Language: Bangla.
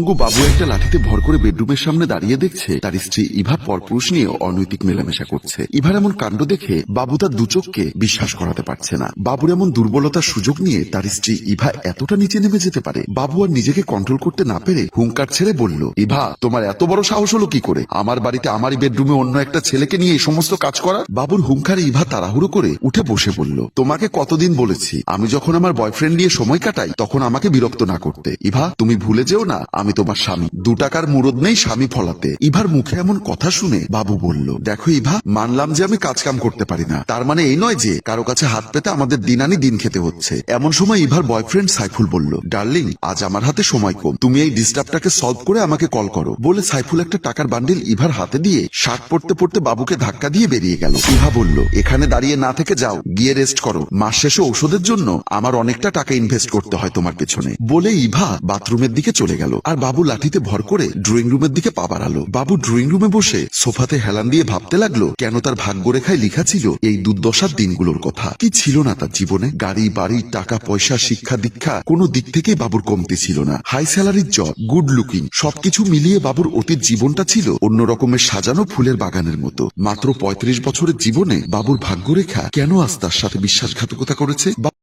বাবু একটা লাঠিতে ভর করে বেডরুমের সামনে দাঁড়িয়ে দেখছে, তার স্ত্রী ইভা পরপুরুষ নিয়ে অনৈতিক মেলামেশা করছে। ইভার এমন কাণ্ড দেখে বাবু তার দুচোখকে বিশ্বাস করাতে পারছে না। বাবুর এমন দুর্বলতার সুযোগ নিয়ে তার স্ত্রী ইভা এতটা নিচে নেমে যেতে পারে। বাবু আর নিজেকে কন্ট্রোল করতে না পেরে হুঙ্কার ছেড়ে বলল, ইভা, তোমার এত বড় সাহস হলো কি করে? আমার বাড়িতে আমারই বেডরুমে অন্য একটা ছেলেকে নিয়ে এই সমস্ত কাজ করা বাবুর হুঙ্কারে ইভা তাড়াহুড়ো করে উঠে বসে বলল, তোমাকে কতদিন বলেছি? আমি যখন আমার বয়ফ্রেন্ড নিয়ে সময় কাটাই, তখন আমাকে বিরক্ত না করতে। ইভা, তুমি ভুলে যেও না, আমি তোমার স্বামী। দু টাকার মুরদ নেই স্বামী ফলাতে। ইভার মুখে এমন কথা শুনে বাবু বলল, দেখো ইভা, মানলাম যে আমি কাজ কাম করতে পারি না। তার মানে এই নয় যে, কারও কাছে হাত পেতে আমাদের দিন আনি দিন খেতে হচ্ছে। এমন সময় ইভার বয়ফ্রেন্ড সাইফুল বলল ডার্লিং আজ আমার হাতে সময় কম। তুমি এই ডিস্টার্বটাকে সলভ করে আমাকে কল করো। বলে সাইফুল একটা টাকার বান্ডিল ইভার হাতে দিয়ে শার্ট পড়তে পড়তে বাবুকে ধাক্কা দিয়ে বেরিয়ে গেল। ইভা বলল, এখানে দাঁড়িয়ে না থেকে যাও, গিয়ে রেস্ট করো। মাস শেষে ঔষধের জন্য আমার অনেকটা টাকা ইনভেস্ট করতে হয় তোমার পেছনে। বলে ইভা বাথরুমের দিকে চলে গেল। আর বাবু লাঠিতে ভর করে ড্রয়িং রুমের দিকে পা বাড়ালো। বাবু ড্রয়িং রুমে বসে সোফাতে হেলান দিয়ে ভাবতে লাগল, কেন তার ভাগ্যরেখায় লেখা ছিল এই দুর্দশার দিনগুলোর কথা? কি ছিল না তার জীবনে? গাড়ি, বাড়ি, টাকা, পয়সা, শিক্ষা, দীক্ষা, কোনো দিক থেকেই বাবুর কমতি ছিল না। হাই স্যালারির জব, গুড লুকিং, সবকিছু মিলিয়ে বাবুর অতীত জীবনটা ছিল অন্য রকমের সাজানো ফুলের বাগানের মতো। মাত্র পঁয়ত্রিশ বছরের জীবনে বাবুর ভাগ্যরেখা কেন আস্তার সাথে বিশ্বাসঘাতকতা করেছে?